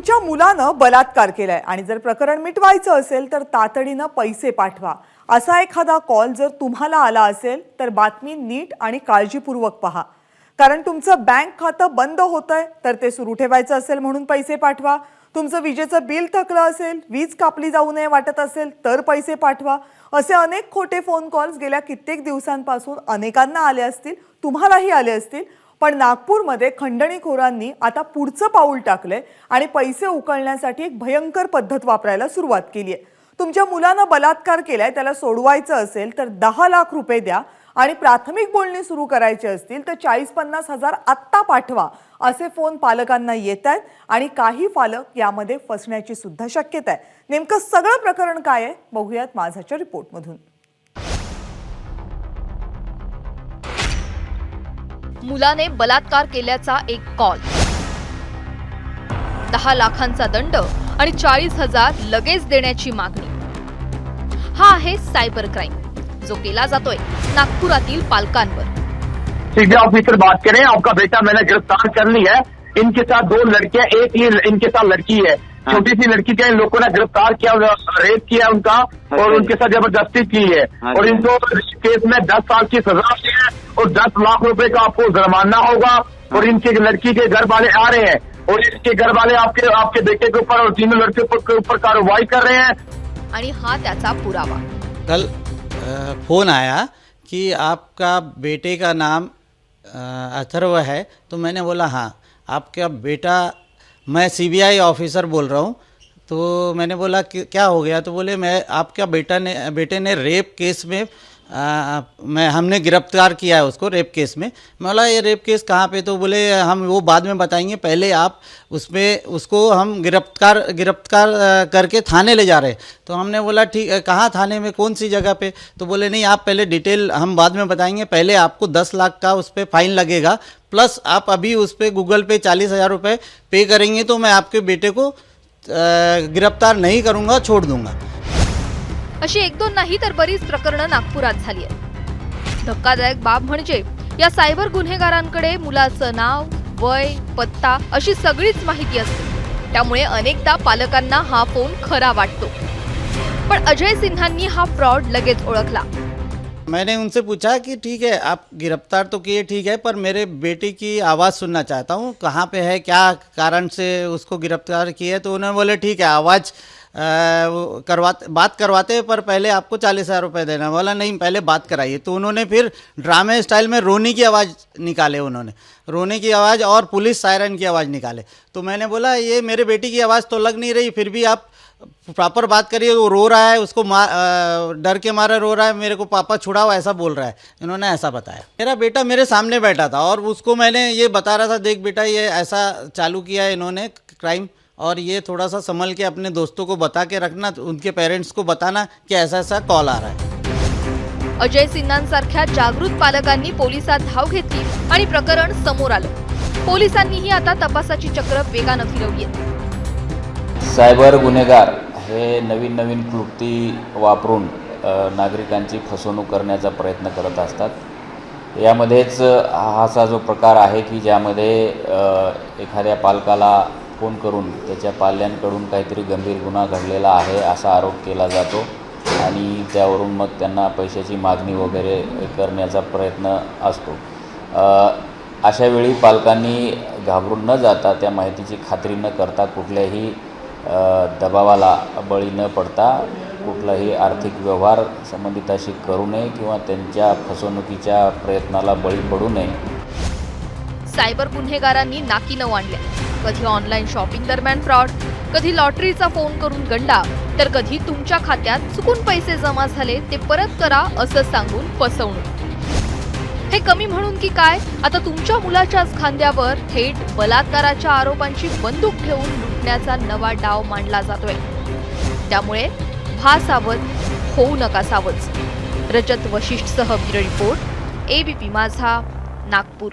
तुमच्या मुलानं बलात्कार केलाय आणि जर प्रकरण मिटवायचं असेल तर तातडीनं पैसे पाठवा. असा एखादा कॉल जर तुम्हाला आला असेल तर बातमी नीट आणि काळजीपूर्वक पहा. कारण तुमचं बँक खातं बंद होतंय तर ते सुरू ठेवायचं असेल म्हणून पैसे पाठवा. तुमचं विजेचं बिल थकलं असेल वीज कापली जाऊ नये वाटत असेल तर पैसे पाठवा. असे अनेक खोटे फोन कॉल्स गेल्या कित्येक दिवसांपासून अनेकांना आले असतील तुम्हालाही आले असतील. पण नागपूरमध्ये खंडणीखोरांनी आता पुढचं पाऊल टाकलंय आणि पैसे उकळण्यासाठी एक भयंकर पद्धत वापरायला सुरुवात केली आहे तुमच्या मुलानं बलात्कार केलाय त्याला सोडवायचं असेल तर दहा लाख रुपये द्या आणि प्राथमिक बोलणी सुरू करायची असतील तर चाळीस पन्नास हजार आत्ता पाठवा असे फोन पालकांना येत आहेत आणि काही पालक यामध्ये फसण्याची सुद्धा शक्यता आहे. नेमकं सगळं प्रकरण काय आहे? बघूयात माझ्याच्या रिपोर्टमधून. मुलाने बलात्कार केल्याचा एक कॉल. दहा लाखांचा दंड आणि चाळीस हजार लगेच देण्याची मागणी. हा आहे सायबर क्राईम जो केला जातोय नागपुरातील पालकांवर. सीबीआई ऑफिसर बात करें आपका बेटा मैंने गिरफ्तार कर ली है। इनके साथ दो लड़के एक ही इनके साथ लड़की है। छोटी सी लड़की का इन लोगों ने गिरफ़्तार किया रेप किया उनका और उनके साथ ज़बरदस्ती की है। हाँ और इनको केस में दस साल की सजा दी है और दस लाख रुपए का आपको जुर्माना होगा। और इनके लड़की के घर वाले आ रहे हैं और इसके घर वाले आपके आपके बेटे के ऊपर और तीनों लड़के के ऊपर कार्रवाई कर रहे हैं। आणि हा त्याचा पुरावा. कल फ़ोन आया कि आपका बेटे का नाम अथर्व है तो मैंने बोला हाँ आपका बेटा मैं सीबीआई ऑफिसर बोल रहा हूँ। तो मैंने बोला कि क्या हो गया? तो बोले मैं आपका बेटा ने बेटे ने रेप केस में आ, मैं हमने गिरफ़्तार किया है उसको रेप केस में। मैं बोला ये रेप केस कहाँ पे? तो बोले हम वो बाद में बताएँगे। पहले आप उसमें उसको हम गिरफ़्तार गिरफ़्तार करके थाने ले जा रहे तो हमने बोला ठीक कहाँ थाने में? कौन सी जगह पे? तो बोले नहीं आप पहले डिटेल हम बाद में बताएँगे। पहले आपको दस लाख का उस पर फाइन लगेगा। प्लस आप अभी उस पर गूगल पे चालीस हज़ार रुपये पे करेंगे तो मैं आपके बेटे को गिरफ़्तार नहीं करूँगा छोड़ दूँगा। अशी एक दोन नाही तर बरीच प्रकरणं नागपुरात झाली आहेत. धक्कादायक बाब म्हणजे या सायबर गुन्हेगारांकडे मुलाचं नाव वय पत्ता अशी सगळीच माहिती असते. त्यामुळे अनेकदा पालकांना हा फोन खरा वाटतो. पण अजय सिन्हांनी हा फ्रॉड लगेच ओळखला. मैंने उनसे पूछा कि ठीक है आप गिरफ्तार तो किए ठीक है पर मेरे बेटे की आवाज़ सुनना चाहता हूँ। कहाँ पे है क्या कारण से उसको गिरफ्तार किए तो उन्होंने बोले ठीक है आवाज़ वो करवाते बात करवाते पर पहले आपको चालीस हज़ार रुपये देना। बोला नहीं पहले बात कराइए। तो उन्होंने फिर ड्रामे स्टाइल में रोने की आवाज़ निकाले उन्होंने। रोने की आवाज़ और पुलिस सायरन की आवाज़ निकाले। तो मैंने बोला ये मेरे बेटी की आवाज़ तो लग नहीं रही फिर भी आप प्रॉपर बात करिए वो रो रहा है उसको मा अ, डर के मारे रो रहा है मेरे को पापा छुड़ाओ ऐसा बोल रहा है। इन्होंने ऐसा बताया। मेरा बेटा मेरे सामने बैठा था और उसको मैंने ये बता रहा था देख बेटा ये ऐसा चालू किया है इन्होंने क्राइम और ये थोड़ा सा संभल के अपने दोस्तों को बता के रखना उनके पेरेंट्स को बताना कि ऐसा ऐसा कॉल आ रहा है। अजय सिन्हांसारख्या जागृत पालकांनी पोलिसात धाव घेतली आणि प्रकरण समोर आलं. पोलिसांनीही आता तपासाची चक्र वेगानं फिरवली सायबर गुन्हेगार हे नवीन नवीन क्लुप्ती वापरून नागरिकांची फसवणूक करण्याचा प्रयत्न करत असतात. यामध्येच हा असा जो प्रकार आहे की ज्यामध्ये एखाद्या पालकाला फोन करून त्याच्या पाल्यांकडून काहीतरी गंभीर गुन्हा घडलेला आहे असा आरोप केला जातो. आणि त्यावरून मग त्यांना पैशाची मागणी वगैरे करण्याचा प्रयत्न असतो. अशावेळी अशा वेळी पालकांनी घाबरून न जाता त्या माहितीची खात्री न करता कुठल्याही दबावाला बळी न पडता कुठलाही आर्थिक व्यवहार संबंधिताशी करू नये किंवा त्यांच्या फसवणुकीच्या प्रयत्नाला बळी पडू नये. सायबर गुन्हेगारांनी नाकीनं आणल्या कधी ऑनलाईन शॉपिंग दरम्यान फ्रॉड कधी लॉटरीचा फोन करून गंडा तर कधी तुमच्या खात्यात चुकून पैसे जमा झाले ते परत करा असं सांगून फसवणूक. हे कमी म्हणून की काय? आता तुमच्या मुलाच्याच खांद्यावर थेट बलात्काराच्या आरोपांची बंदूक ठेवून लुटण्याचा नवा डाव मांडला जातोय. त्यामुळे भा सावध होऊ नका सावध. Rajat वशिष्ठसह bureau report ABP Majha Nagpur.